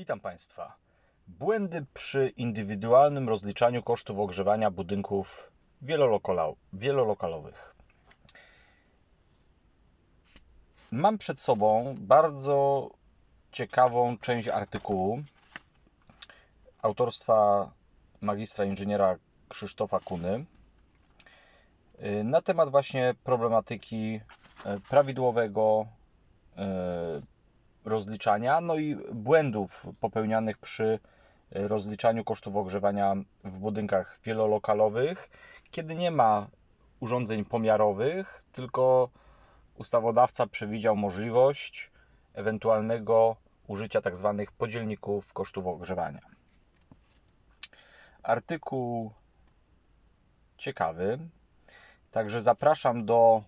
Witam Państwa. Błędy przy indywidualnym rozliczaniu kosztów ogrzewania budynków wielolokalowych. Mam przed sobą bardzo ciekawą część artykułu autorstwa magistra inżyniera Krzysztofa Kuny y, na temat właśnie problematyki y, prawidłowego y, rozliczania, no i błędów popełnianych przy rozliczaniu kosztów ogrzewania w budynkach wielolokalowych, kiedy nie ma urządzeń pomiarowych, tylko ustawodawca przewidział możliwość ewentualnego użycia tzw. Tak podzielników kosztów ogrzewania. Artykuł ciekawy, także zapraszam do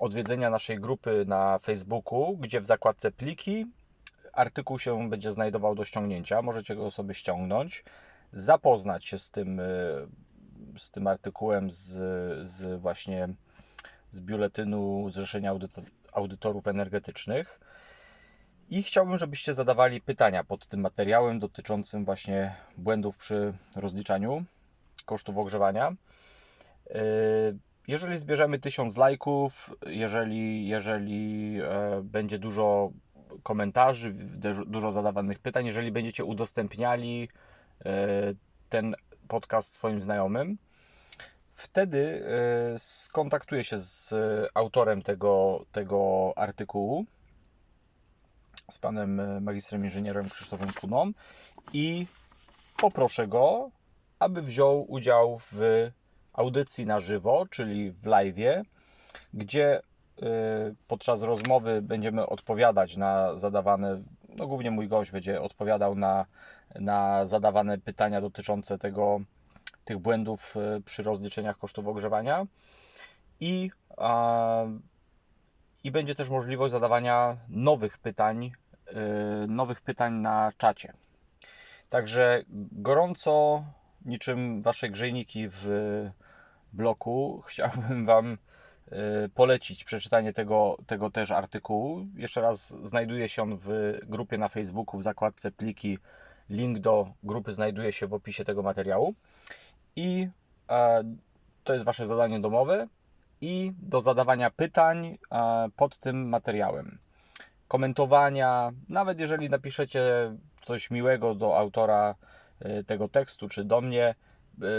odwiedzenia naszej grupy na Facebooku, gdzie w zakładce pliki artykuł się będzie znajdował do ściągnięcia. Możecie go sobie ściągnąć, zapoznać się z tym, y, z tym artykułem, z, z właśnie z biuletynu Zrzeszenia Audytorów Energetycznych. I chciałbym, żebyście zadawali pytania pod tym materiałem dotyczącym właśnie błędów przy rozliczaniu kosztów ogrzewania. Y, jeżeli zbierzemy 1000 lajków, jeżeli, jeżeli e, będzie dużo komentarzy, dużo zadawanych pytań, jeżeli będziecie udostępniali e, ten podcast swoim znajomym, wtedy e, skontaktuję się z autorem tego, tego artykułu, z panem magistrem inżynierem Krzysztofem Kuną i poproszę go, aby wziął udział w audycji na żywo, czyli w live, gdzie y, podczas rozmowy będziemy odpowiadać na zadawane, no głównie mój gość będzie odpowiadał na, na zadawane pytania dotyczące tego, tych błędów y, przy rozliczeniach kosztów ogrzewania i, i będzie też możliwość zadawania nowych pytań, y, nowych pytań na czacie. Także gorąco, niczym Wasze grzejniki w bloku chciałbym Wam e, polecić przeczytanie tego, tego też artykułu. Jeszcze raz znajduje się on w grupie na Facebooku w zakładce pliki. Link do grupy znajduje się w opisie tego materiału. I e, to jest Wasze zadanie domowe i do zadawania pytań e, pod tym materiałem. Komentowania, nawet jeżeli napiszecie coś miłego do autora tego tekstu czy do mnie, Y,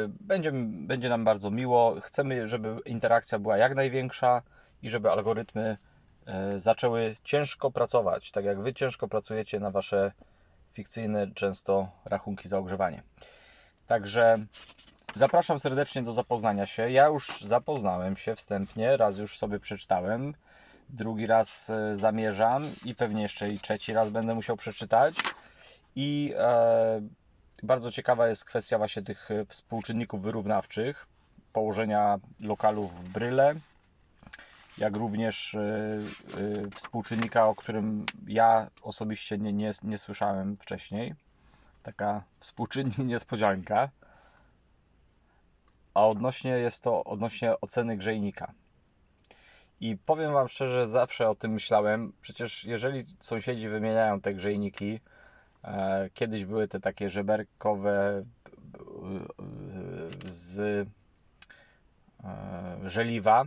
będzie, będzie nam bardzo miło. Chcemy, żeby interakcja była jak największa i żeby algorytmy y, zaczęły ciężko pracować, tak jak Wy ciężko pracujecie na Wasze fikcyjne często rachunki za ogrzewanie. Także zapraszam serdecznie do zapoznania się. Ja już zapoznałem się wstępnie, raz już sobie przeczytałem, drugi raz y, zamierzam i pewnie jeszcze i trzeci raz będę musiał przeczytać. I e, bardzo ciekawa jest kwestia właśnie tych e, współczynników wyrównawczych, położenia lokalów w bryle, jak również e, e, współczynnika, o którym ja osobiście nie, nie, nie słyszałem wcześniej. Taka współczynnik niespodzianka. A odnośnie jest to odnośnie oceny grzejnika. I powiem Wam szczerze, zawsze o tym myślałem. Przecież jeżeli sąsiedzi wymieniają te grzejniki, kiedyś były te takie żeberkowe z e, żeliwa.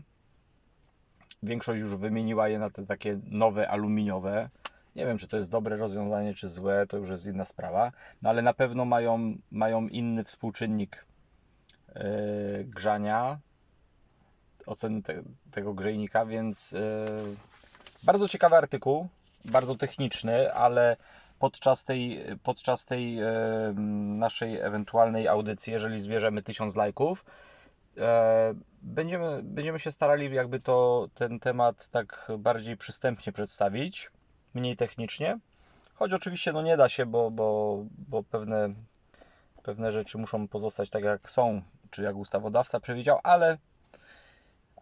Większość już wymieniła je na te takie nowe aluminiowe. Nie wiem, czy to jest dobre rozwiązanie, czy złe, to już jest inna sprawa. No ale na pewno mają, mają inny współczynnik yy, grzania, oceny te, tego grzejnika, więc yy, bardzo ciekawy artykuł, bardzo techniczny, ale podczas tej, podczas tej e, naszej ewentualnej audycji, jeżeli zbierzemy 1000 lajków, e, będziemy, będziemy się starali jakby to, ten temat tak bardziej przystępnie przedstawić, mniej technicznie. Choć oczywiście no nie da się, bo, bo, bo pewne, pewne rzeczy muszą pozostać tak jak są, czy jak ustawodawca przewidział, ale,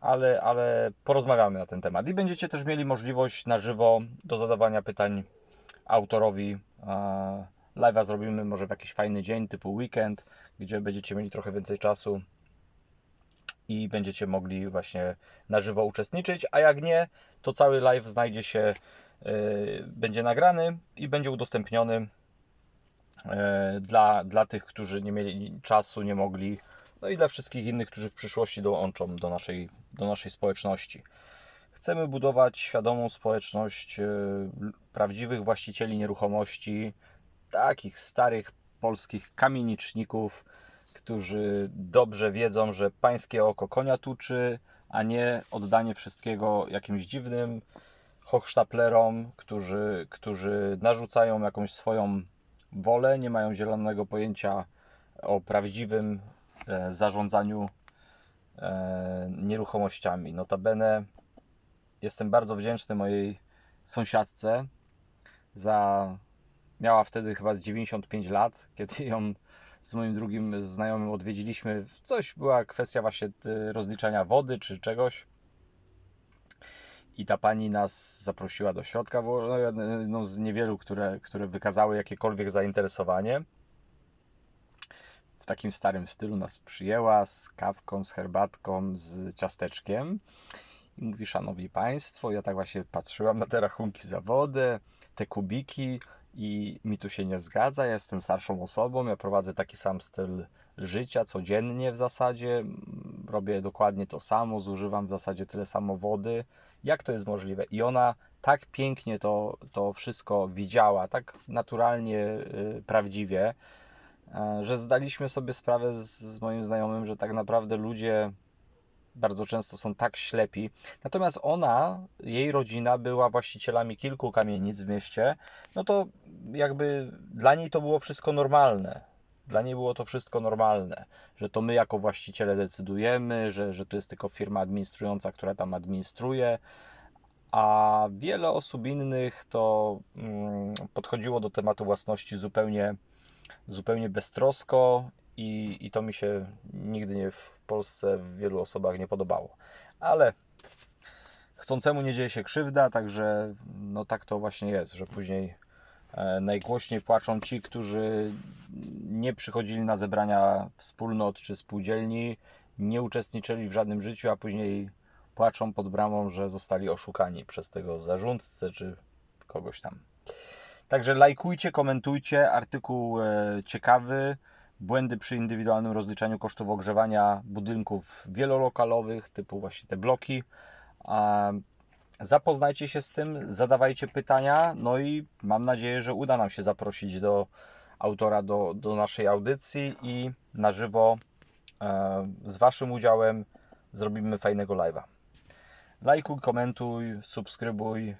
ale, ale porozmawiamy na ten temat. I będziecie też mieli możliwość na żywo do zadawania pytań autorowi live'a zrobimy może w jakiś fajny dzień typu weekend, gdzie będziecie mieli trochę więcej czasu i będziecie mogli właśnie na żywo uczestniczyć, a jak nie, to cały live znajdzie się, yy, będzie nagrany i będzie udostępniony e, dla, dla tych, którzy nie mieli czasu, nie mogli, no i dla wszystkich innych, którzy w przyszłości dołączą do naszej, do naszej społeczności. Chcemy budować świadomą społeczność e, prawdziwych właścicieli nieruchomości, takich starych polskich kamieniczników, którzy dobrze wiedzą, że pańskie oko konia tuczy, a nie oddanie wszystkiego jakimś dziwnym hochsztaplerom, którzy, którzy narzucają jakąś swoją wolę, nie mają zielonego pojęcia o prawdziwym e, zarządzaniu e, nieruchomościami. Notabene jestem bardzo wdzięczny mojej sąsiadce za miała wtedy chyba z 95 lat, kiedy ją z moim drugim znajomym odwiedziliśmy. Coś była kwestia właśnie e, rozliczania wody czy czegoś. I ta pani nas zaprosiła do środka, no, jedną z niewielu, które, które wykazały jakiekolwiek zainteresowanie. W takim starym stylu nas przyjęła z kawką, z herbatką, z ciasteczkiem. Mówi, szanowni państwo, ja tak właśnie patrzyłam na te rachunki za wodę, te kubiki i mi tu się nie zgadza. Ja jestem starszą osobą, ja prowadzę taki sam styl życia codziennie w zasadzie. Robię dokładnie to samo, zużywam w zasadzie tyle samo wody. Jak to jest możliwe? I ona tak pięknie to, to wszystko widziała, tak naturalnie, yy, prawdziwie, yy, że zdaliśmy sobie sprawę z, z moim znajomym, że tak naprawdę ludzie bardzo często są tak ślepi. Natomiast ona, jej rodzina była właścicielami kilku kamienic w mieście, no to jakby dla niej to było wszystko normalne. Dla niej było to wszystko normalne, że to my jako właściciele decydujemy, że, że to jest tylko firma administrująca, która tam administruje, a wiele osób innych to mm, podchodziło do tematu własności zupełnie, zupełnie beztrosko i, i to mi się nigdy nie w Polsce w wielu osobach nie podobało. Ale chcącemu nie dzieje się krzywda, także no tak to właśnie jest, że później e, najgłośniej płaczą ci, którzy nie przychodzili na zebrania wspólnot czy spółdzielni, nie uczestniczyli w żadnym życiu, a później płaczą pod bramą, że zostali oszukani przez tego zarządcę czy kogoś tam. Także lajkujcie, komentujcie, artykuł e, ciekawy błędy przy indywidualnym rozliczaniu kosztów ogrzewania budynków wielolokalowych, typu właśnie te bloki. Zapoznajcie się z tym, zadawajcie pytania, no i mam nadzieję, że uda nam się zaprosić do autora do, do naszej audycji i na żywo e, z Waszym udziałem zrobimy fajnego live'a. Lajkuj, komentuj, subskrybuj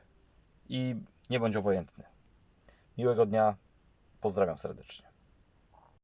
i nie bądź obojętny. Miłego dnia, pozdrawiam serdecznie.